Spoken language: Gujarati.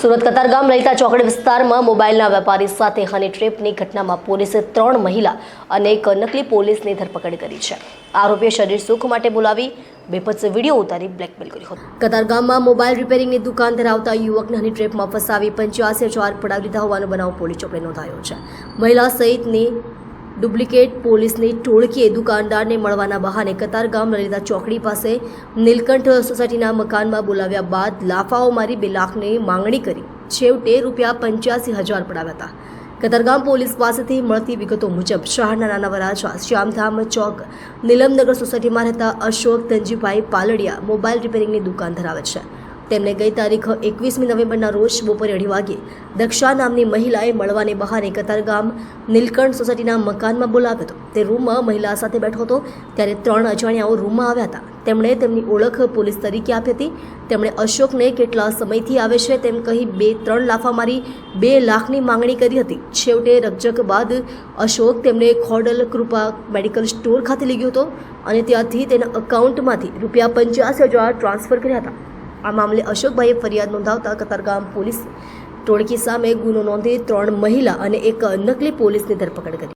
સુરત કતારગામ લલિતા ચોકડી વિસ્તારમાં મોબાઈલના વેપારી સાથે હની ટ્રેપની ઘટનામાં પોલીસે ત્રણ મહિલા અને એક નકલી પોલીસની ધરપકડ કરી છે. આરોપીએ શરીર સુખ માટે બોલાવી બેપત્સ વીડિયો ઉતારી બ્લેકમેલ કર્યો હતો. કતારગામમાં મોબાઈલ રિપેરિંગની દુકાન ધરાવતા યુવકને હની ટ્રેપમાં ફસાવી પંચ્યાસી હજાર પડાવી દીધા હોવાનો બનાવ પોલીસ ચોકડે નોંધાયો છે. મહિલા સહિતની ડુપ્લિકેટ પોલીસની ટોળકીએ દુકાનદારને મળવાના બહાને કતારગામ લલિતા ચોકડી પાસે નીલકંઠ સોસાયટીના મકાનમાં બોલાવ્યા બાદ લાફાઓ મારી બે લાખની માંગણી કરી. છેવટે રૂપિયા પંચ્યાસી હજાર પડાવ્યા હતા. કતારગામ પોલીસ પાસેથી મળતી વિગતો મુજબ શહેરના નાના વરાછા શ્યામધામ ચોક, નીલમનગર સોસાયટીમાં રહેતા અશોક ધનજીભાઈ પાલડિયા મોબાઈલ રિપેરિંગની દુકાન ધરાવે છે. તેમને ગઈ તારીખ એકવીસમી નવેમ્બરના રોજ બપોરે અઢી વાગે દક્ષા નામની મહિલાએ મળવાને બહાને કતારગામ નીલકંઠ સોસાયટીના મકાનમાં બોલાવ્યો હતો. તે રૂમમાં મહિલા સાથે બેઠો હતો. ત્યારે ત્રણ અજાણ્યાઓ રૂમમાં આવ્યા હતા. તેમણે તેમની ઓળખ પોલીસ તરીકે આપી હતી. તેમણે અશોકને કેટલા સમયથી આવે છે તેમ કહી બે ત્રણ લાફા મારી બે લાખની માંગણી કરી હતી. છેવટે રકજક બાદ અશોક તેમને ખોડલ કૃપા મેડિકલ સ્ટોર ખાતે લઈ ગયો હતો અને ત્યાંથી તેના અકાઉન્ટમાંથી રૂપિયા પંચ્યાસી હજાર ટ્રાન્સફર કર્યા હતા. આ મામલે અશોકભાઈએ ફરિયાદ નોંધાવતા કતારગામ પોલીસ ટોળકી સામે ગુનો નોંધી ત્રણ મહિલા અને એક નકલી પોલીસની ધરપકડ કરી.